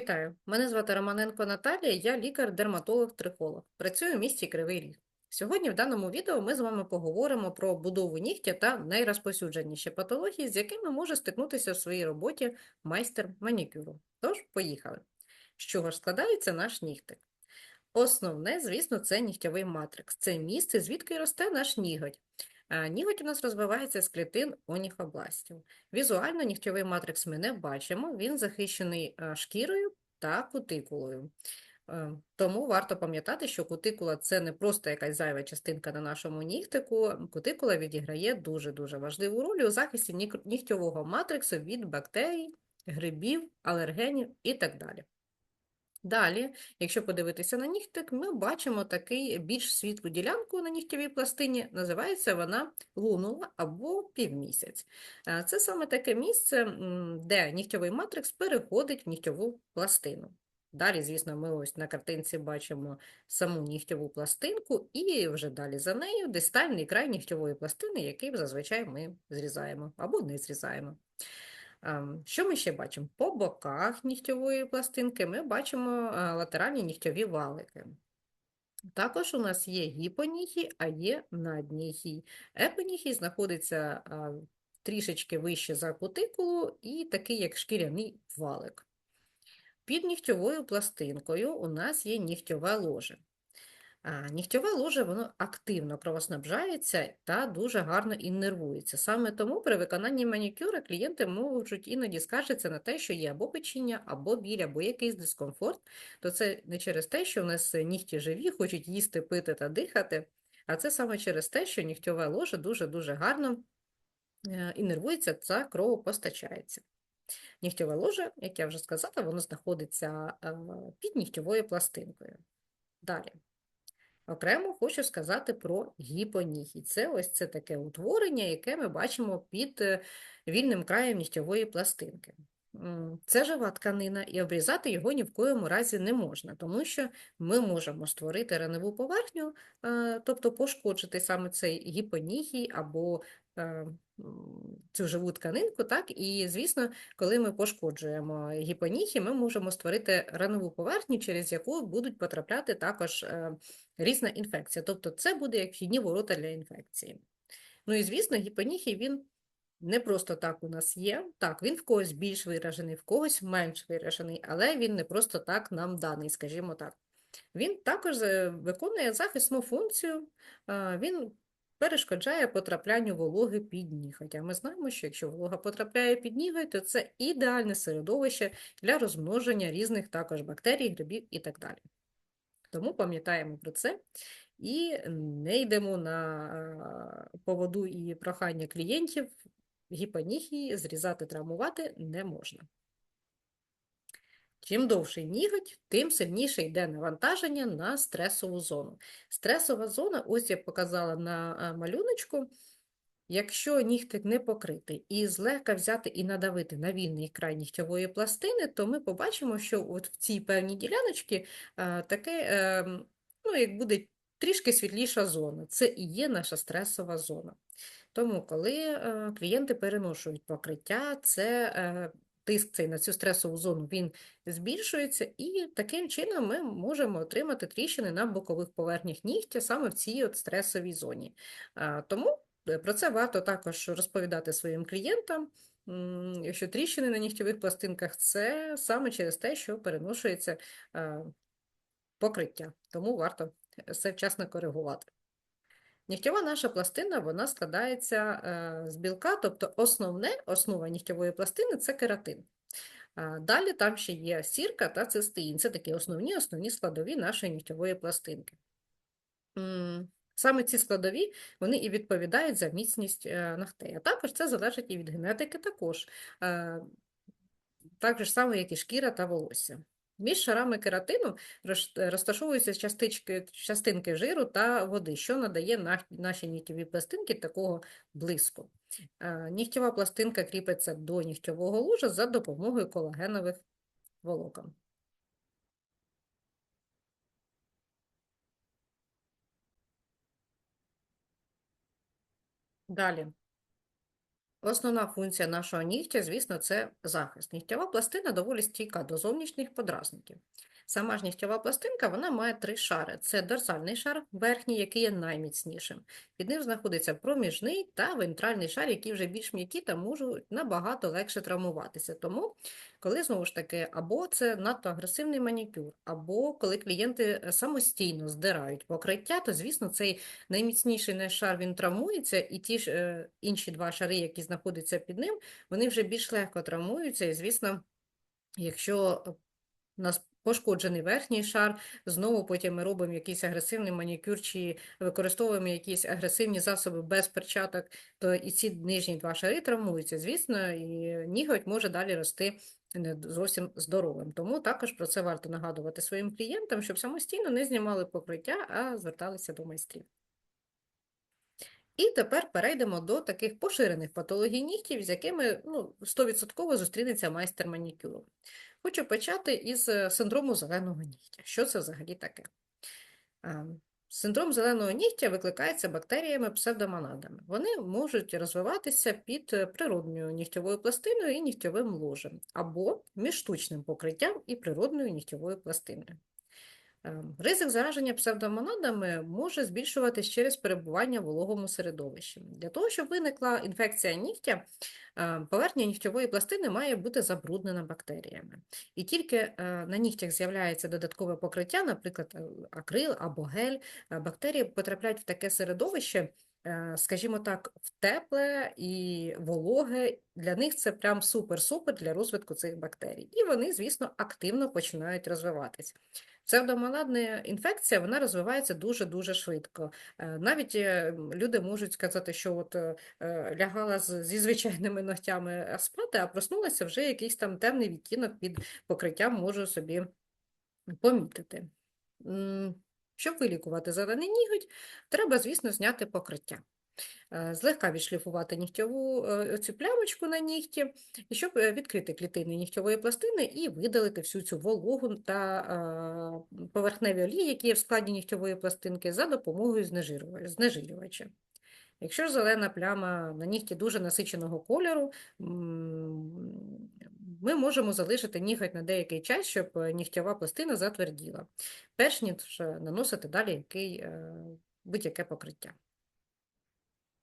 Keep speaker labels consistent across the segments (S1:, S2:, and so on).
S1: Вітаю, мене звати Романенко Наталія, я лікар-дерматолог-трихолог. Працюю в місті Кривий Ріг. Сьогодні в даному відео ми з вами поговоримо про будову нігтя та найрозповсюдженіші патології, з якими може стикнутися в своїй роботі майстер манікюру. Тож, поїхали. З чого ж складається наш нігтик? Основне, звісно, це нігтєвий матрикс. Це місце, звідки росте наш ніготь. Ніготь у нас розвивається з клітин оніхобластів. Візуально нігтєвий матрикс ми не бачимо, він захищений шкірою та кутикулою. Тому варто пам'ятати, що кутикула це не просто якась зайва частинка на нашому нігтику. Кутикула відіграє дуже-дуже важливу роль у захисті ні- нігтєвого матриксу від бактерій, грибів, алергенів і так далі. Далі, якщо подивитися на нігтик, ми бачимо такий більш світлу ділянку на нігтєвій пластині, називається вона лунула або півмісяць. Е, Це саме таке місце, де нігтєвий матрикс переходить в нігтєву пластину. Далі, звісно, ми ось на картинці бачимо саму нігтєву пластинку, і вже далі за нею дистальний край нігтєвої пластини, який зазвичай ми зрізаємо або не зрізаємо. Ем, Що ми ще бачимо? По боках нігтєвої пластинки ми бачимо е, латеральні нігтєві валики. Також у нас є гіпонігій, а є наднігій. Епонігій знаходиться трішечки вище за кутикулу і такий, як шкіряний валик. Під нігтєвою пластинкою у нас є нігтєве ложе. А, Нігтєве ложе воно активно кровоснабжається та дуже гарно іннервується. Саме тому при виконанні манікюра клієнти можуть іноді скаржитися на те, що є або печіння, або біль, або якийсь дискомфорт. То це не через те, що в нас нігті живі, хочуть їсти, пити та дихати, а це саме через те, що нігтєве ложе дуже-дуже гарно е, іннервується та кровопостачається. Нігтєве ложе, як я вже сказала, воно знаходиться е, під нігтєвою пластинкою. Далі. Окремо хочу сказати про гіпонігій. Це ось це таке утворення, яке ми бачимо під е, вільним краєм нігтєвої пластинки. Це жива тканина, і обрізати його ні в коєму разі не можна, тому що ми можемо створити раневу поверхню, е, тобто пошкоджити саме цей гіпонігій або цю живу тканинку. Так? І, звісно, коли ми пошкоджуємо гіпонігій, ми можемо створити ранову поверхню, через яку будуть потрапляти також е, різна інфекція. Тобто це буде як вхідні ворота для інфекції. Ну і, звісно, гіпонігій він не просто так у нас є. Так, він в когось більш виражений, в когось менш виражений, але він не просто так нам даний, скажімо так. Він також е, виконує захисну функцію, е, він перешкоджає потраплянню вологи під ніготь. А ми знаємо, що якщо волога потрапляє під ніготь, то це ідеальне середовище для розмноження різних також бактерій, грибів і так далі. Тому пам'ятаємо про це і не йдемо на е, поводу і прохання клієнтів гіпонігії зрізати, травмувати не можна. Чим довший ніготь, тим сильніше йде навантаження на стресову зону. Стресова зона, ось я показала на е, малюночку, якщо нігтик не покритий і злегка взяти і надавити на вільний край нігтєвої пластини, то ми побачимо, що от в цій певній діляночці е, таке, е, ну, як буде трішки світліша зона. Це і є наша стресова зона. Тому, коли клієнти переношують покриття, це тиск цей на цю стресову зону він збільшується, і таким чином ми можемо отримати тріщини на бокових поверхнях нігтя саме в цій от стресовій зоні. Тому е, про це варто також розповідати своїм клієнтам. Якщо тріщини на нігтєвих пластинках, це саме через те, що переношується покриття, тому варто все вчасно коригувати. Нігтєва наша пластина вона складається е, з білка, тобто основне, основа нігтєвої пластини це кератин. Далі там ще є сірка та цистеїн. Це такі основні основні складові нашої нігтєвої пластинки. Саме ці складові вони і відповідають за міцність е, ногтей. А також це залежить і від генетики також. Е, Так же саме, як і шкіра та волосся. Між шарами кератину розташовуються частички, частинки жиру та води, що надає на- нашій нігтєвій пластинці такого блиску. Е, Нігтєва пластинка кріпиться до нігтєвого ложа за допомогою колагенових волокон. Далі. Основна функція нашого нігтя, звісно, це захист. Нігтєва пластина доволі стійка до зовнішніх подразників. Сама ж нігтєва пластинка вона має три шари: це дорсальний шар, верхній, який є найміцнішим. Під ним знаходиться проміжний та вентральний шар, які вже більш м'які та можуть набагато легше травмуватися. Тому, коли знову ж таки, або це надто агресивний манікюр, або коли клієнти е, самостійно здирають покриття, то, звісно, цей найміцніший шар він травмується, і ті ж е, інші два шари, які знаходяться під ним, вони вже більш легко травмуються. І, звісно, якщо нас пошкоджений верхній шар, знову потім ми робимо якийсь агресивний манікюр чи використовуємо якісь агресивні засоби без перчаток, то і ці нижні два шари травмуються, звісно, і ніготь може далі рости не зовсім здоровим. Тому також про це варто нагадувати своїм клієнтам, щоб самостійно не знімали покриття, а зверталися до майстрів. І тепер перейдемо до таких поширених патологій нігтів, з якими ну, 100% зустрінеться майстер манікюру. Хочу почати із е, синдрому зеленого нігтя. Що це взагалі таке? Синдром зеленого нігтя викликається бактеріями псевдомонадами. Вони можуть розвиватися під е, природною нігтєвою пластиною і нігтєвим ложем, або між штучним покриттям і природною нігтєвою пластиною. Ем, ризик зараження псевдомонадами може збільшуватись через перебування в вологому середовищі. Для того, щоб виникла інфекція нігтя, ем, поверхня нігтєвої пластини має бути забруднена бактеріями. І тільки е, на нігтях з'являється додаткове покриття, наприклад, е, акрил або гель, е, бактерії потрапляють в таке середовище. Скажімо так, в тепле і вологе, для них це прям супер-супер для розвитку цих бактерій. І вони, звісно, активно починають розвиватися. Псевдомаладна інфекція вона розвивається дуже-дуже швидко. Е, навіть е, люди можуть сказати, що от е, лягала зі звичайними ногтями спати, а проснулася вже якийсь там темний відтінок під покриттям можу собі помітити. Щоб вилікувати зелений ніготь, треба, звісно, зняти покриття. Е, злегка відшліфувати нігтьову е, цю плямочку на нігті, щоб е, відкрити клітини нігтьової пластини і видалити всю цю вологу та поверхневі олії, які є в складі нігтьової пластинки, за допомогою знежирювача. Якщо зелена пляма на нігті дуже насиченого кольору, ми можемо залишити ніготь на деякий час, щоб нігтєва пластина затверділа, перш ніж наносити далі будь-яке покриття.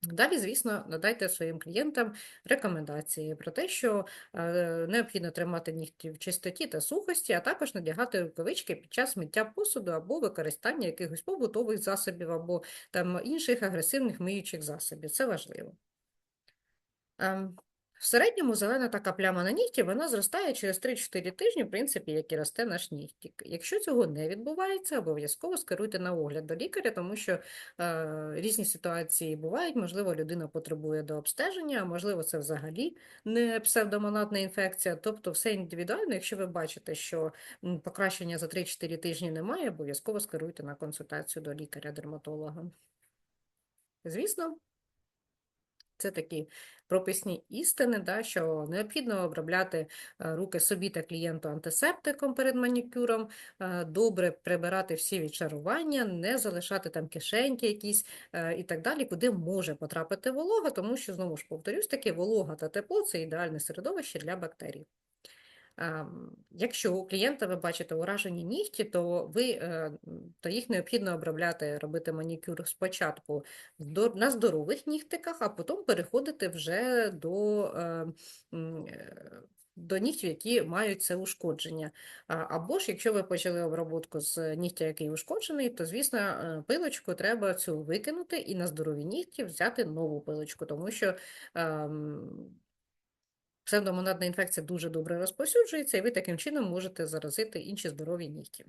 S1: Далі, звісно, надайте своїм клієнтам рекомендації про те, що е, необхідно тримати нігті в чистоті та сухості, а також надягати рукавички під час миття посуду або використання якихось побутових засобів, або там інших агресивних миючих засобів. Це важливо. В середньому зелена така пляма на нігті вона зростає через 3-4 тижні, в принципі, як і росте наш нігтік. Якщо цього не відбувається, обов'язково скеруйте на огляд до лікаря, тому що е, різні ситуації бувають, можливо, людина потребує до обстеження, а можливо, це взагалі не псевдомонадна інфекція. Тобто все індивідуально, якщо ви бачите, що покращення за 3-4 тижні немає, обов'язково скеруйте на консультацію до лікаря-дерматолога. Звісно. Це такі прописні істини, да, що необхідно обробляти е, руки собі та клієнту антисептиком перед манікюром, е, добре прибирати всі відчарування, не залишати там кишеньки якісь е, і так далі, куди може потрапити волога, тому що, знову ж повторюсь, таки волога та тепло це ідеальне середовище для бактерій. Якщо у клієнта ви бачите уражені нігті, то ви, е, то їх необхідно обробляти, робити манікюр спочатку на здорових нігтиках, а потім переходити вже до е, е, до нігтів, які мають це ушкодження. Або ж, якщо ви почали обробку з нігтя, який ушкоджений, то, звісно, пилочку треба цю викинути і на здорові нігті взяти нову пилочку, тому що ем, Псевдомонадна інфекція дуже добре розповсюджується, і ви таким чином можете заразити інші здорові нігті.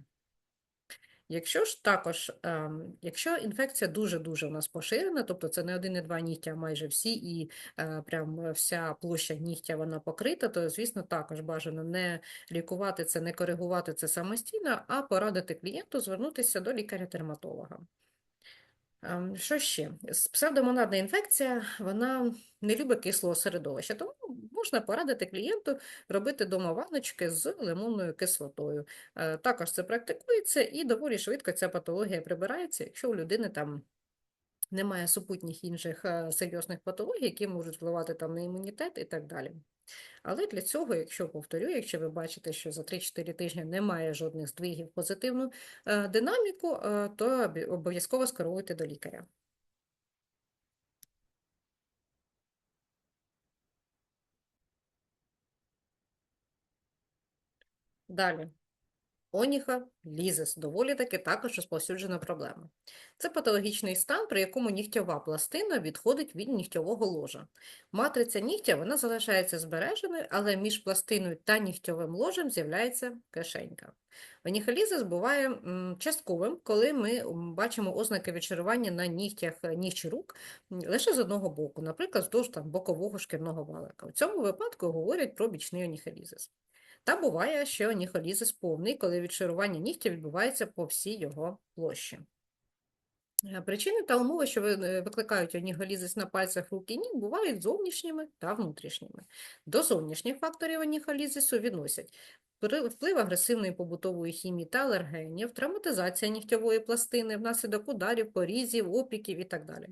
S1: Якщо ж також, ем, якщо інфекція дуже-дуже у нас поширена, тобто це не один і два нігтя, а майже всі, і е, прям вся площа нігтя вона покрита, то, звісно, також бажано не лікувати це, не коригувати це самостійно, а порадити клієнту звернутися до лікаря-дерматолога. Ем, що ще? Псевдомонадна інфекція вона не любить кислого середовища, тому можна порадити клієнту робити дома ванночки з лимонною кислотою. Е, також це практикується і доволі швидко ця патологія прибирається, якщо у людини там немає супутніх інших е, серйозних патологій, які можуть впливати там на імунітет і так далі. Але для цього, якщо повторю, якщо ви бачите, що за 3-4 тижні немає жодних здвигів позитивну е, динаміку, е, то обов'язково скеровуйте до лікаря. Далі. Оніхолізис – доволі таки також розповсюджена проблема. Це патологічний стан, при якому нігтєва пластина відходить від нігтьового ложа. Матриця нігтя вона залишається збереженою, але між пластиною та нігтьовим ложем з'являється кишенька. Оніхолізис буває частковим, коли ми бачимо ознаки відчарування на нігтях ніг чи рук лише з одного боку, наприклад, вздовж там, бокового шкірного валика. У цьому випадку говорять про бічний оніхолізис. Та буває, що ніхолізис повний, коли відшарування нігтя відбувається по всій його площі. Е, причини та умови, що е, викликають оніголізис на пальцях рук і ніг, бувають зовнішніми та внутрішніми. До зовнішніх факторів оніголізису відносять вплив агресивної побутової хімії та алергенів, травматизація нігтєвої пластини внаслідок ударів, порізів, опіків і так далі.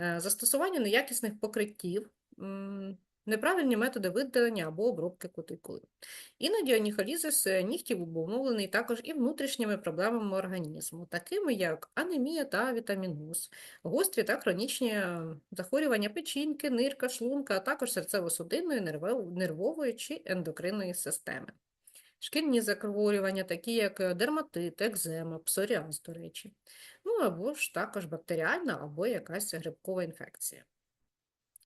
S1: Е, застосування неякісних покриттів, неправильні методи видалення або обробки кутикули. Іноді аніхолізис е, нігтів обумовлений також і внутрішніми проблемами організму, такими як анемія та вітаміноз, гострі та хронічні е, захворювання печінки, нирка, шлунка, а також серцево-судинної, нервової чи ендокринної системи. Шкільні захворювання, такі як е, дерматит, екзема, псоріаз, до речі, ну або ж також бактеріальна або якась грибкова інфекція.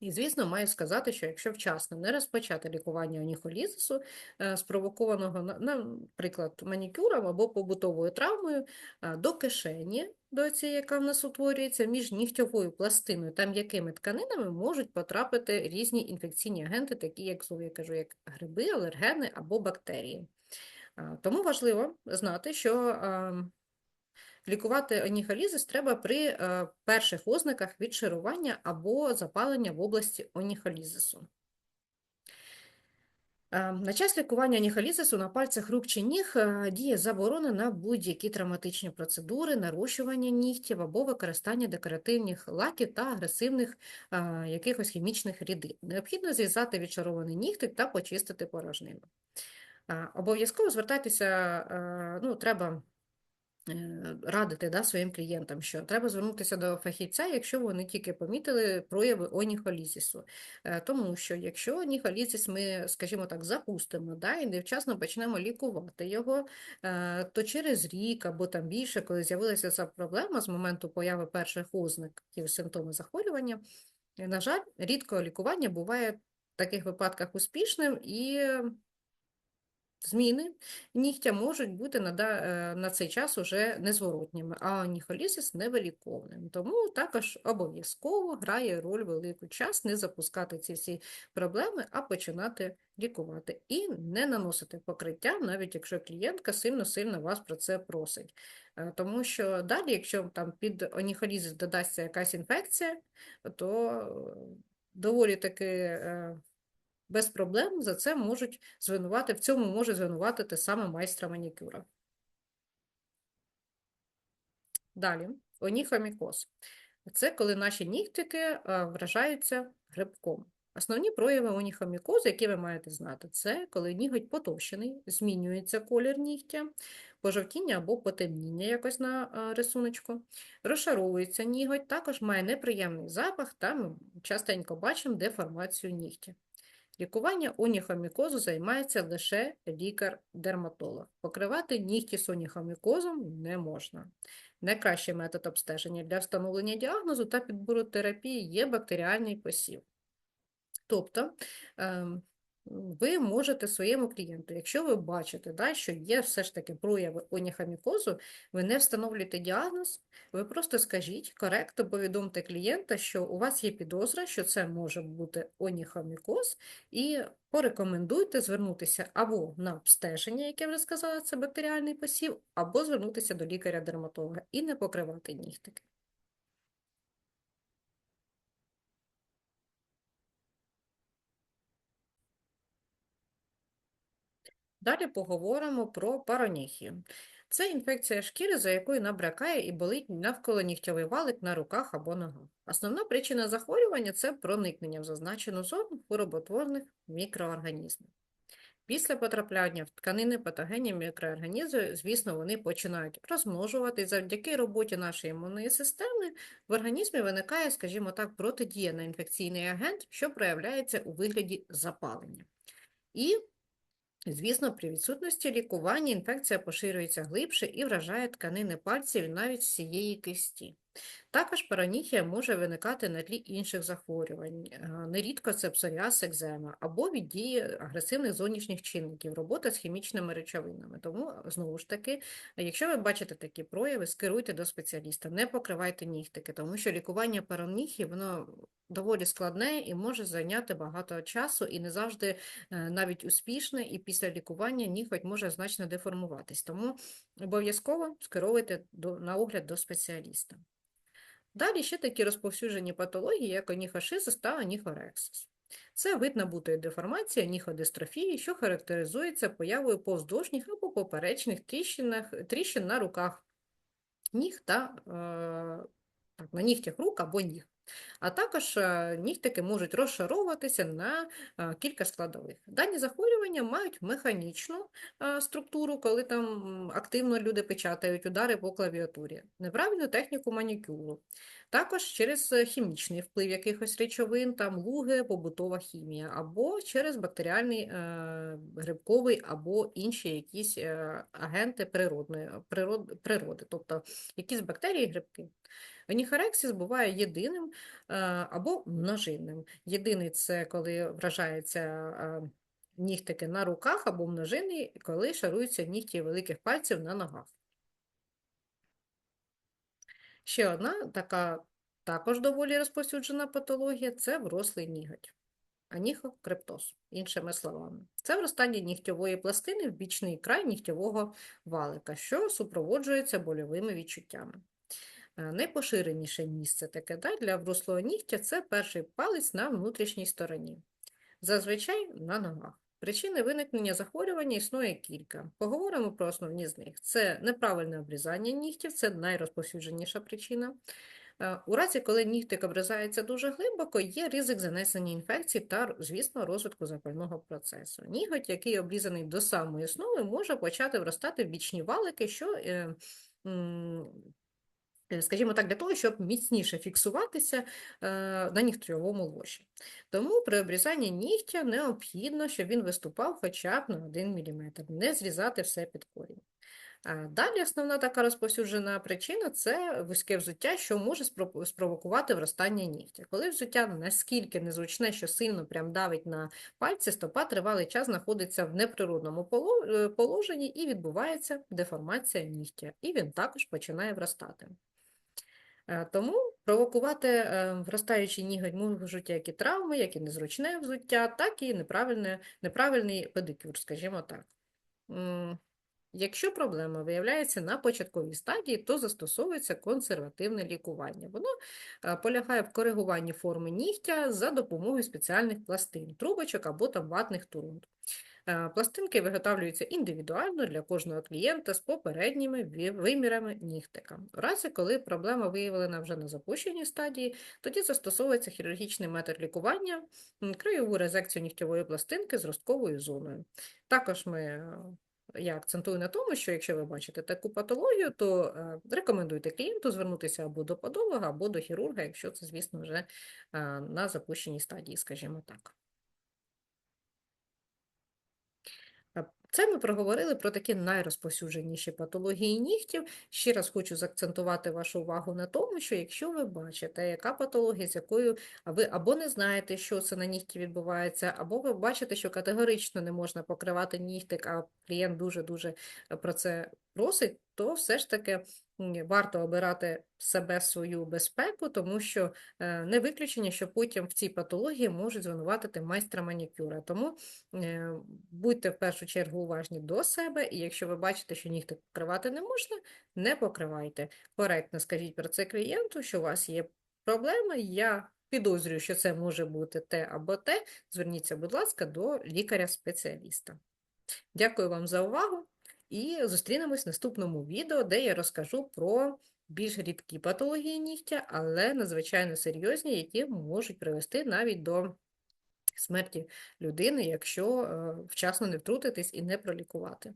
S1: І, звісно, маю сказати, що якщо вчасно не розпочати лікування оніхолізису, е, спровокованого, наприклад, манікюром або побутовою травмою, е, до кишені, до цієї, яка в нас утворюється, між нігтьовою пластиною та м'якими тканинами можуть потрапити різні інфекційні агенти, такі як я кажу, як гриби, алергени або бактерії. Е, тому важливо знати, що ем, Лікувати оніхолізис треба при е, перших ознаках відшарування або запалення в області оніхолізису. Е, на час лікування аніхолізису на пальцях рук чи ніг е, діє заборона на будь-які травматичні процедури, нарощування нігтів або використання декоративних лаків та агресивних якихось хімічних рідин. Необхідно зв'язати відчарований нігтик та почистити порожнину. Обов'язково звертайтеся, ну, треба радити да, своїм клієнтам, що треба звернутися до фахівця, якщо вони тільки помітили прояви оніхолізісу. Е, тому що якщо оніхолізіс ми, скажімо так, запустимо да, і невчасно почнемо лікувати його, е, то через рік або там більше, коли з'явилася ця проблема з моменту появи перших ознак симптоми захворювання, на жаль, рідко лікування буває в таких випадках успішним і Зміни нігтя можуть бути на е, на цей час уже незворотніми, а ніхолізис невиліковним. Тому також обов'язково грає роль велику час не запускати ці всі проблеми, а починати лікувати і не наносити покриття, навіть якщо клієнтка сильно-сильно вас про це просить. Е, тому що далі, якщо там під оніхолізис додасться якась інфекція, то е, доволі таки без проблем за це можуть звинувати, в цьому може звинуватити саме майстра манікюра. Далі, оніхомікоз. Це коли наші нігтики вражаються грибком. Основні прояви оніхомікозу, які ви маєте знати, це коли ніготь потовщений, змінюється колір нігтя, пожовтіння або потемніння якось на рисуночку, розшаровується ніготь, також має неприємний запах, та ми частенько бачимо деформацію нігтя. Лікування оніхомікозу займається лише лікар-дерматолог. Покривати нігті з оніхомікозом не можна. Найкращий метод обстеження для встановлення діагнозу та підбору терапії є бактеріальний посів. Тобто ем, ви можете своєму клієнту, якщо ви бачите, да, що є все ж таки прояви оніхамікозу, ви не встановлюєте діагноз, ви просто скажіть, коректно повідомте клієнта, що у вас є підозра, що це може бути оніхамікоз, і порекомендуйте звернутися або на обстеження, яке вже сказала, це бактеріальний посів, або звернутися до лікаря-дерматолога і не покривати нігтики. Далі поговоримо про пароніхію. Це інфекція шкіри, за якою набрякає і болить навколо нігтєвий валик на руках або ногах. Основна причина захворювання це проникнення в зазначену зону хвороботворних мікроорганізмів. Після потрапляння в тканини патогенні мікроорганізми, звісно, вони починають розмножувати. Завдяки роботі нашої імунної системи в організмі виникає, скажімо так, протидія на інфекційний агент, що проявляється у вигляді запалення. І Звісно, при відсутності лікування інфекція поширюється глибше і вражає тканини пальців і навіть всієї кисті. Також параніхія може виникати на тлі інших захворювань. Е, нерідко це псоріаз, екзема або від дії агресивних зовнішніх чинників, робота з хімічними речовинами. Тому, знову ж таки, якщо ви бачите такі прояви, скеруйте до спеціаліста, не покривайте нігтики, тому що лікування параніхії воно доволі складне і може зайняти багато часу, і не завжди е, навіть успішне, і після лікування ніготь може значно деформуватись. Тому обов'язково скеровуйте на огляд до спеціаліста. Далі ще такі розповсюджені патології, як аніфашизис та аніфорексис. Це вид набутої деформації аніходистрофії, що характеризується появою повздовжніх або поперечних тріщин на руках ніг та е, на нігтях рук або ніг. А також е, нігтики можуть розшаровуватися на е, кілька складових. Дані захворювання мають механічну е, структуру, коли там активно люди печатають удари по клавіатурі, неправильну техніку манікюру, також через хімічний вплив якихось речовин, там луги, побутова хімія, або через бактеріальний грибковий або інші якісь агенти природної, природи, тобто якісь бактерії, грибки. Аніхорексіс буває єдиним е, або множинним. Єдиний це коли вражається е, нігтики на руках або множинний, коли шаруються нігті великих пальців на ногах. Ще одна така також доволі розповсюджена патологія це врослий ніготь. Аніхокрептоз, іншими словами. Це вростання нігтьової пластини в бічний край нігтьового валика, що супроводжується больовими відчуттями. Е, найпоширеніше місце таке да, для врослого нігтя це перший палець на внутрішній стороні, зазвичай на ногах. Причини виникнення захворювання існує кілька. Поговоримо про основні з них. Це неправильне обрізання нігтів, це найрозповсюдженіша причина. Е, у разі, коли нігтик обрізається дуже глибоко, є ризик занесення інфекцій та, звісно, розвитку запального процесу. Ніготь, який обрізаний до самої основи, може почати вростати в бічні валики, що е, скажімо так, для того, щоб міцніше фіксуватися е, на нігтьовому ложі. Тому при обрізанні нігтя необхідно, щоб він виступав хоча б на 1 мм, не зрізати все під корінь. Далі основна така розповсюджена причина це вузьке взуття, що може спровокувати вростання нігтя. Коли взуття наскільки незручне, що сильно прям давить на пальці, стопа тривалий час знаходиться в неприродному е, положенні і відбувається деформація нігтя, і він також починає вростати. Е, тому провокувати е, вростаючий ніготь можуть як і травми, як і незручне взуття, так і неправильний педикюр, скажімо так. Якщо проблема виявляється на початковій стадії, то застосовується консервативне лікування. Воно е, полягає в коригуванні форми нігтя за допомогою спеціальних пластин, трубочок або там ватних турунт. Е, пластинки виготовлюються індивідуально для кожного клієнта з попередніми вимірами нігтика. У разі, коли проблема виявлена вже на запущеній стадії, тоді застосовується хірургічний метод лікування, краєву резекцію нігтєвої пластинки з ростковою зоною. Також ми е, я акцентую на тому, що якщо ви бачите таку патологію, то е, рекомендуйте клієнту звернутися або до подолога, або до хірурга, якщо це, звісно, вже на запущеній стадії, скажімо так. Це ми проговорили про такі найрозповсюдженіші патології нігтів. Ще раз хочу заакцентувати вашу увагу на тому, що якщо ви бачите, яка патологія, з якою ви або не знаєте, що це на нігті відбувається, або ви бачите, що категорично не можна покривати нігтик, а клієнт дуже-дуже про це просить, то все ж таки варто обирати себе свою безпеку, тому що е, не виключення, що потім в цій патології можуть звинуватити майстра манікюра. Тому е, будьте в першу чергу уважні до себе, і якщо ви бачите, що нігти покривати не можна, не покривайте. Коректно скажіть про це клієнту, що у вас є проблема. Я підозрюю, що це може бути те або те. Зверніться, будь ласка, до лікаря-спеціаліста. Дякую вам за увагу І зустрінемось в наступному відео, де я розкажу про більш рідкі патології нігтя, але надзвичайно серйозні, які можуть привести навіть до смерті людини, якщо е, вчасно не втрутитись і не пролікувати.